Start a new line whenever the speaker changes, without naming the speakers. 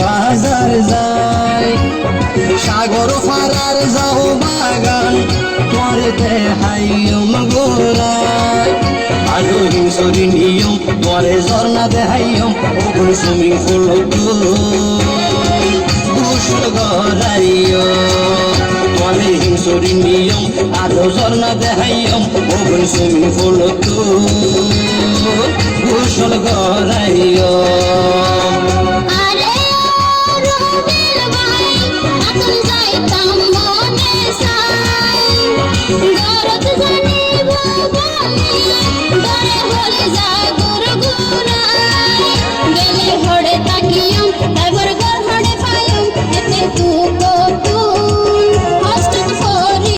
বাজার যাই সাগর ফারার যাও বাগান করেতে হাইম গোলায় আলো হিংসরি নিয়ম পরে ঝর্ণা দেহাইম ওগুন সুমি ফুল দুষ্ট গলাইয় পরে হিংসরি নিয়ম আলো ঝর্ণা দেহাইম ওগুন সুমি ফুল দুষ্ট গলাইয়
গলে হড়ে